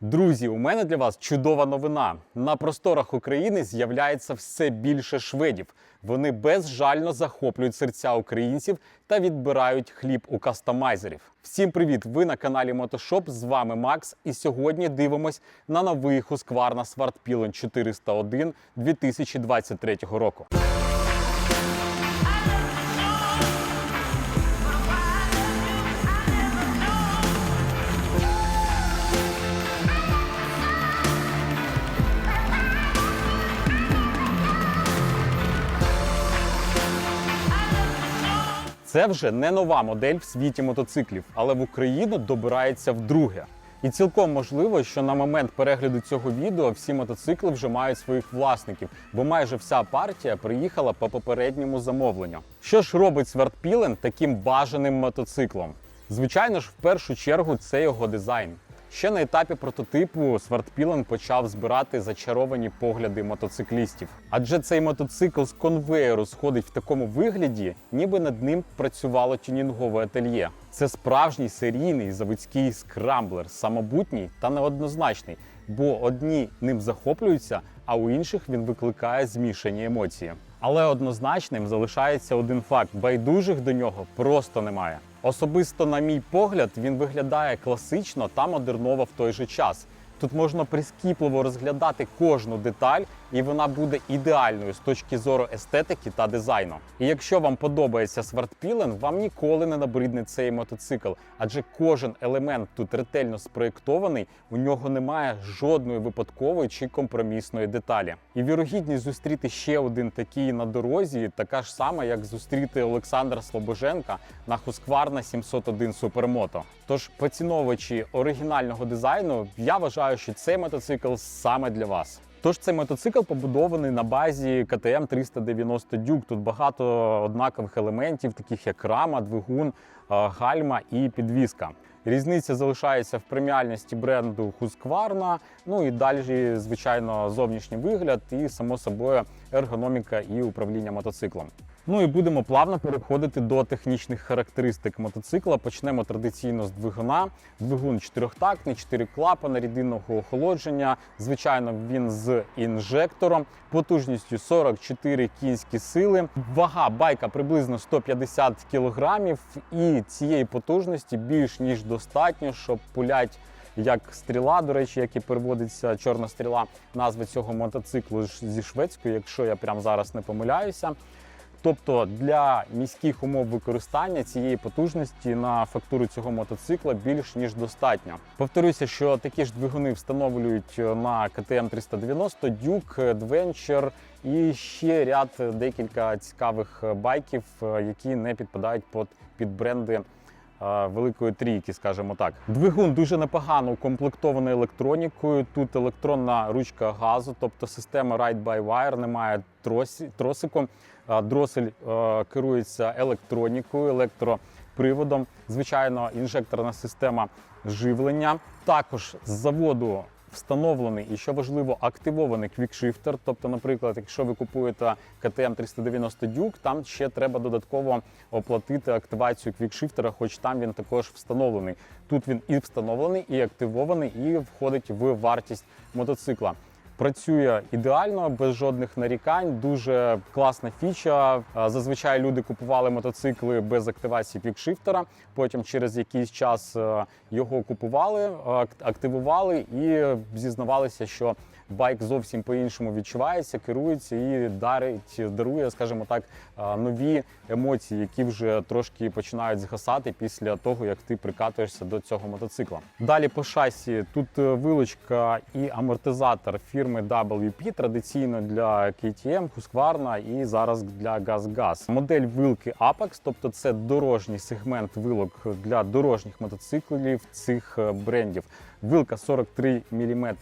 Друзі, у мене для вас чудова новина. На просторах України з'являється все більше шведів. Вони безжально захоплюють серця українців та відбирають хліб у кастомайзерів. Всім привіт! Ви на каналі Мотошоп. З вами Макс. І сьогодні дивимось на новий Husqvarna Svartpilen 401 2023 року. Це вже не нова модель в світі мотоциклів, але в Україну добирається вдруге. І цілком можливо, що на момент перегляду цього відео всі мотоцикли вже мають своїх власників, бо майже вся партія приїхала по попередньому замовленню. Що ж робить Свертпілен таким бажаним мотоциклом? Звичайно ж, в першу чергу це його дизайн. Ще на етапі прототипу Свартпілен почав збирати зачаровані погляди мотоциклістів. Адже цей мотоцикл з конвеєру сходить в такому вигляді, ніби над ним працювало тюнінгове ательє. Це справжній серійний заводський скрамблер, самобутній та неоднозначний, бо одні ним захоплюються, а у інших він викликає змішані емоції. Але однозначним залишається один факт: байдужих до нього просто немає. Особисто, на мій погляд, він виглядає класично та модерново в той же час. Тут можна прискіпливо розглядати кожну деталь, і вона буде ідеальною з точки зору естетики та дизайну. І якщо вам подобається Свартпілен, вам ніколи не набридне цей мотоцикл, адже кожен елемент тут ретельно спроєктований, у нього немає жодної випадкової чи компромісної деталі. І вірогідність зустріти ще один такий на дорозі, така ж сама, як зустріти Олександра Слобоженка на Husqvarna 701 Supermoto. Тож, поціновувачі оригінального дизайну, я вважаю, що цей мотоцикл саме для вас. Тож цей мотоцикл побудований на базі КТМ 390 Duke. Тут багато однакових елементів, таких як рама, двигун, е, гальма і підвіска. Різниця залишається в преміальності бренду Husqvarna, ну і далі, звичайно, зовнішній вигляд і, само собою, ергономіка і управління мотоциклом. Ну і будемо плавно переходити до технічних характеристик мотоцикла. Почнемо традиційно з двигуна. Двигун чотирьохтактний, 4 клапана рідинного охолодження. Звичайно, він з інжектором, потужністю 44 кінські сили. Вага байка приблизно 150 кілограмів, і цієї потужності більш ніж достатньо, щоб пулять як стріла, до речі, як і переводиться чорна стріла, назва цього мотоциклу зі шведської, якщо я прямо зараз не помиляюся. Тобто для міських умов використання цієї потужності на фактуру цього мотоцикла більш ніж достатньо. Повторюся, що такі ж двигуни встановлюють на КТМ 390, Duke, Adventure і ще ряд декілька цікавих байків, які не підпадають під, бренди е, великої трійки, скажімо так. Двигун дуже непогано укомплектований електронікою. Тут електронна ручка газу, тобто система Ride-by-Wire, немає тросі, тросику. Е, Дросель е, керується електронікою, електроприводом. Звичайно, інжекторна система живлення. Також з заводу встановлений і що важливо, активований квікшифтер. Тобто, наприклад, якщо ви купуєте КТМ 390 Duke, там ще треба додатково оплатити активацію квікшифтера, хоч там він також встановлений. Тут він і встановлений, і активований, і входить в вартість мотоцикла. Працює ідеально, без жодних нарікань. Дуже класна фіча. Зазвичай люди купували мотоцикли без активації пікшифтера. Потім через якийсь час е, його купували, ак- активували і зізнавалися, що байк зовсім по-іншому відчувається, керується і дарить, дарує, скажімо так, нові емоції, які вже трошки починають згасати після того, як ти прикатуєшся до цього мотоцикла. Далі по шасі тут е, вилочка і амортизатор фірми WP, традиційно для KTM, Husqvarna і зараз для GAZ-GAZ. Модель вилки Apex, тобто це дорожній сегмент вилок для дорожніх мотоциклів цих е, брендів. Вилка 43 мм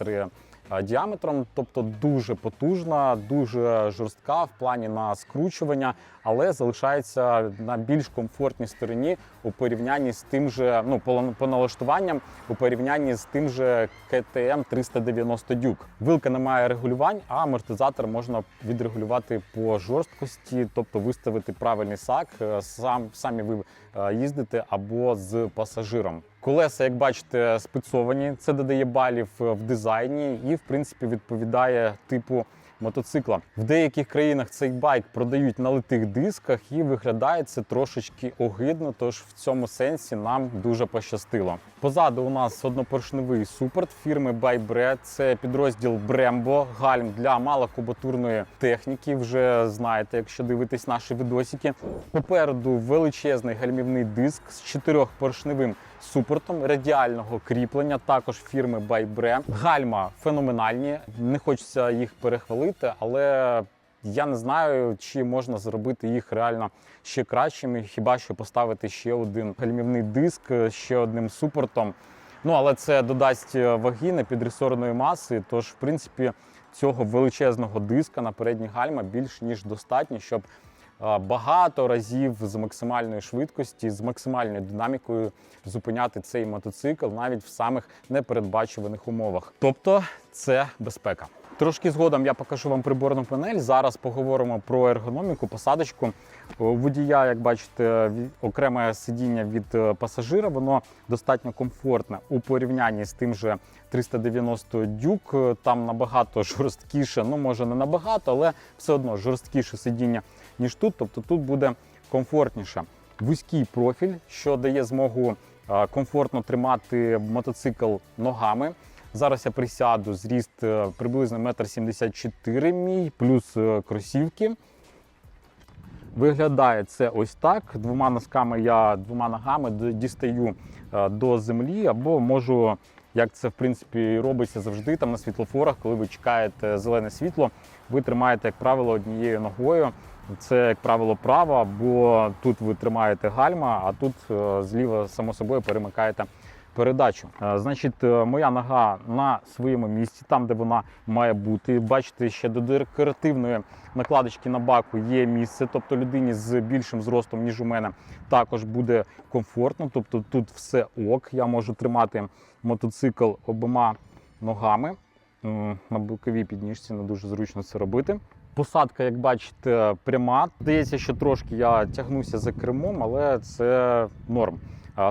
діаметром, тобто дуже потужна, дуже жорстка в плані на скручування, але залишається на більш комфортній стороні у порівнянні з тим же, ну по, налаштуванням, у порівнянні з тим же КТМ 390 Duke. Вилка не має регулювань, а амортизатор можна відрегулювати по жорсткості, тобто виставити правильний сак, е, сам самі ви е, їздите або з пасажиром. Колеса, як бачите, спецовані. Це додає балів в дизайні і, в принципі, відповідає типу мотоцикла. В деяких країнах цей байк продають на литих дисках і виглядає це трошечки огидно. Тож в цьому сенсі нам дуже пощастило. Позаду у нас однопоршневий супорт фірми Байбре. Це підрозділ Brembo, гальм для малокубатурної техніки. Вже знаєте, якщо дивитесь наші відосики. Попереду величезний гальмівний диск з чотирьохпоршневим супортом радіального кріплення, також фірми Байбре. Гальма феноменальні. Не хочеться їх перехвалити, але я не знаю, чи можна зробити їх реально ще кращими. Хіба що поставити ще один гальмівний диск ще одним супортом. Ну але це додасть е, ваги на підресорної маси. Тож, в принципі, цього величезного диска на передній гальма більш ніж достатньо, щоб е, багато разів з максимальної швидкості, з максимальною динамікою зупиняти цей мотоцикл навіть в самих непередбачуваних умовах. Тобто це безпека. Трошки згодом я покажу вам приборну панель. Зараз поговоримо про ергономіку, посадочку. У водія, як бачите, окреме сидіння від е, пасажира, воно достатньо комфортне у порівнянні з тим же 390 дюк. Е, Там набагато жорсткіше, ну може не набагато, але все одно жорсткіше сидіння, ніж тут. Тобто тут буде комфортніше. Вузький профіль, що дає змогу е, комфортно тримати мотоцикл ногами. Зараз я присяду, зріст е, приблизно 1,74 м мій, плюс е, кросівки. Виглядає це ось так. Двома носками я двома ногами дістаю е, до землі, або можу, як це в принципі робиться завжди там на світлофорах, коли ви чекаєте зелене світло, ви тримаєте, як правило, однією ногою. Це, як правило, права, бо тут ви тримаєте гальма, а тут зліва, само собою, перемикаєте передачу. Е, Значить, е, моя нога на своєму місці, там, де вона має бути. Бачите, ще до декоративної накладочки на баку є місце, тобто людині з більшим зростом, ніж у мене, також буде комфортно. Тобто тут все ок. Я можу тримати мотоцикл обома ногами. На боковій підніжці не дуже зручно це робити. Посадка, як бачите, пряма. Здається, що трошки я тягнуся за кермом, але це норм.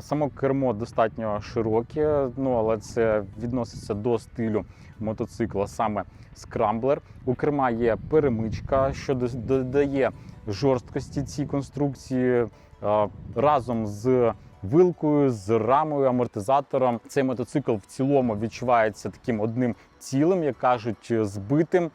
Само кермо достатньо широке, ну але це відноситься до стилю мотоцикла, саме скрамблер. У керма є перемичка, що додає жорсткості цій конструкції разом з вилкою, з рамою, амортизатором. Цей мотоцикл в цілому відчувається таким одним цілим, як кажуть, збитим.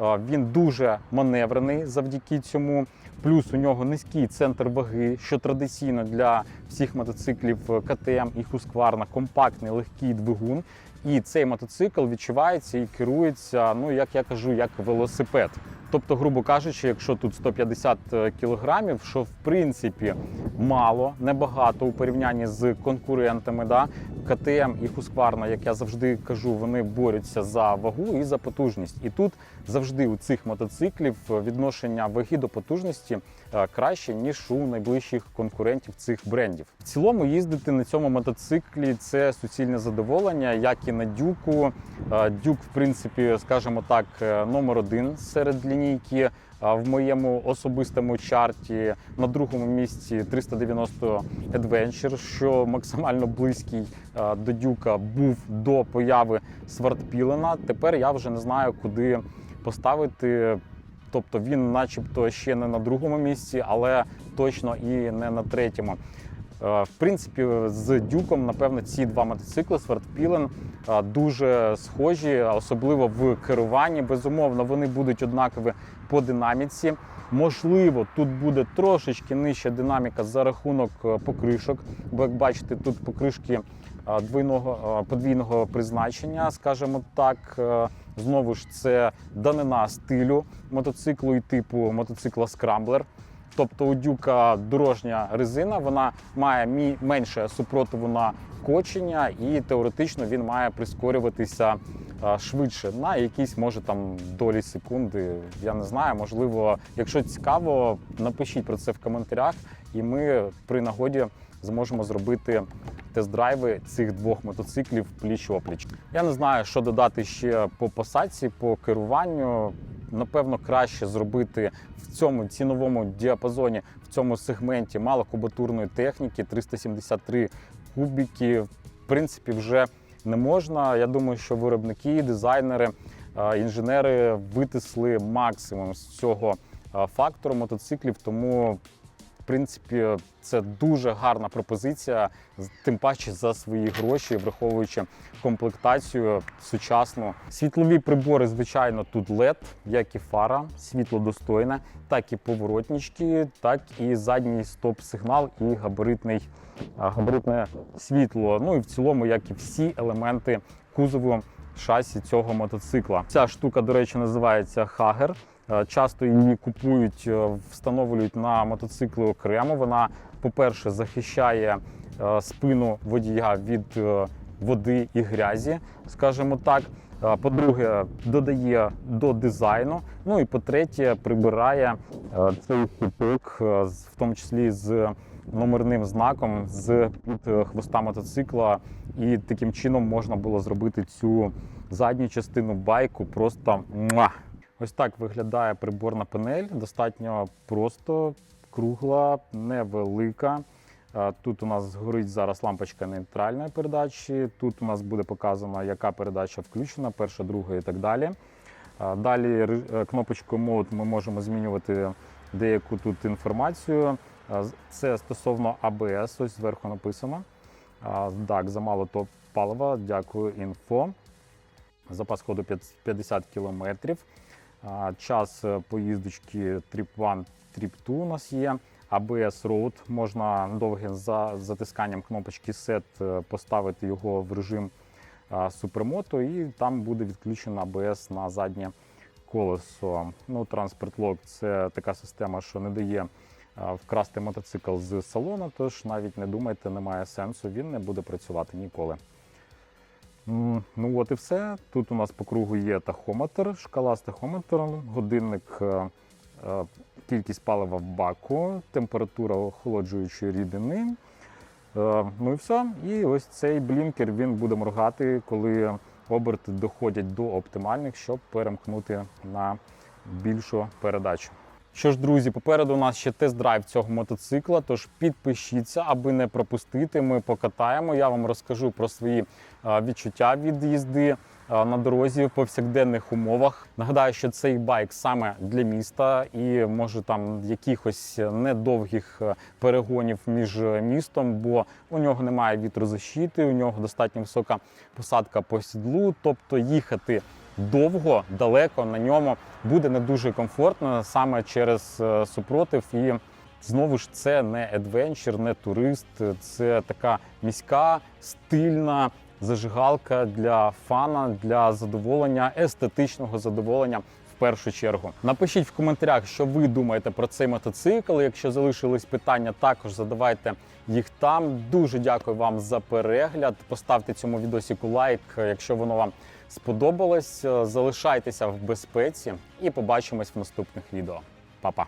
Він дуже маневрений завдяки цьому. Плюс у нього низький центр ваги, що традиційно для всіх мотоциклів КТМ і Husqvarna компактний легкий двигун. І цей мотоцикл відчувається і керується, ну як я кажу, як велосипед. Тобто, грубо кажучи, якщо тут 150 кілограмів, що в принципі мало, небагато у порівнянні з конкурентами, да? КТМ і Husqvarna, як я завжди кажу, вони борються за вагу і за потужність. І тут завжди у цих мотоциклів відношення ваги до потужності е, краще ніж у найближчих конкурентів цих брендів. В цілому їздити на цьому мотоциклі це суцільне задоволення, як і на дюку. Е, Дюк, в принципі, скажімо так, е, номер один серед лінійки. В моєму особистому чарті на другому місці 390 Adventure, що максимально близький е, до дюка був до появи Свартпілена. Тепер я вже не знаю, куди поставити. Тобто він, начебто, ще не на другому місці, але точно і не на третьому. Е, В принципі, з дюком, напевно, ці два мотоцикли Свартпілен е, дуже схожі, особливо в керуванні. Безумовно, вони будуть однакові по динаміці. Можливо, тут буде трошечки нижча динаміка за рахунок е, покришок, бо як бачите, тут покришки двойного е, подвійного призначення, скажімо так. Знову ж це данина стилю мотоциклу і типу мотоцикла Скрамблер. Тобто у дюка дорожня резина, вона має менше супротиву на кочення, і теоретично він має прискорюватися швидше на якісь, може там долі секунди. Я не знаю. Можливо, якщо цікаво, напишіть про це в коментарях, і ми при нагоді зможемо зробити тест-драйви цих двох мотоциклів пліч-опліч. Я не знаю, що додати ще по посадці, по керуванню. Напевно, краще зробити в цьому ціновому діапазоні, в цьому сегменті малокубатурної техніки 373 кубіки. в принципі, вже не можна. Я думаю, що виробники, дизайнери, інженери витисли максимум з цього фактору мотоциклів, тому. Принципі, це дуже гарна пропозиція, тим паче за свої гроші, враховуючи комплектацію сучасну. Світлові прибори, звичайно, тут LED, як і фара, світло достойне, так і поворотнички, так і задній стоп-сигнал і габаритний, габаритне світло. Ну і в цілому, як і всі елементи кузову шасі цього мотоцикла. Ця штука, до речі, називається Хагер. Е, Часто її купують, е, встановлюють на мотоцикли окремо. Вона, по-перше, захищає е, спину водія від води і грязі, скажімо так. По-друге, додає до дизайну. Ну і по-третє, прибирає цей хіпок, е, в тому числі з номерним знаком з під хвоста мотоцикла. І таким чином можна було зробити цю задню частину байку просто. Ось так виглядає приборна панель. Достатньо просто кругла, невелика. Е, Тут у нас згорить зараз лампочка нейтральної передачі. Тут у нас буде показано, яка передача включена, перша, друга і так далі. Е, Далі е, кнопочкою Mode ми можемо змінювати деяку тут інформацію. Це стосовно ABS, ось зверху написано. Так, замало топ палива. Дякую, інфо. Запас ходу 50 кілометрів. Час е, поїздочки Trip 1, Trip 2 у нас є. ABS Road можна довгим за затисканням кнопочки Set е, поставити його в режим а, супермото, і там буде відключено ABS на заднє колесо. Ну, Transport Lock – це така система, що не дає вкрасти мотоцикл з салону, тож навіть не думайте, немає сенсу, він не буде працювати ніколи. Ну от і все. Тут у нас по кругу є тахометр, шкала з тахометром, годинник, е, е, кількість палива в баку, температура охолоджуючої рідини. Е, Ну і все. І ось цей блінкер він буде моргати, коли оберти доходять до оптимальних, щоб перемкнути на більшу передачу. Що ж, друзі, попереду у нас ще тест-драйв цього мотоцикла. Тож підпишіться, аби не пропустити. Ми покатаємо. Я вам розкажу про свої відчуття від їзди на дорозі в повсякденних умовах. Нагадаю, що цей байк саме для міста і може там якихось недовгих е, перегонів між містом, бо у нього немає вітрозащити, у нього достатньо висока посадка по сідлу, тобто їхати довго, далеко на ньому буде не дуже комфортно саме через е, супротив. І знову ж це не адвенчер, не турист, це така міська, стильна зажигалка для фана, для задоволення, естетичного задоволення. В першу чергу напишіть в коментарях, що ви думаєте про цей мотоцикл. Якщо залишились питання, також задавайте їх там. Дуже дякую вам за перегляд. Поставте цьому відосику лайк, якщо воно вам сподобалось. Залишайтеся в безпеці і побачимось в наступних відео. Па-па!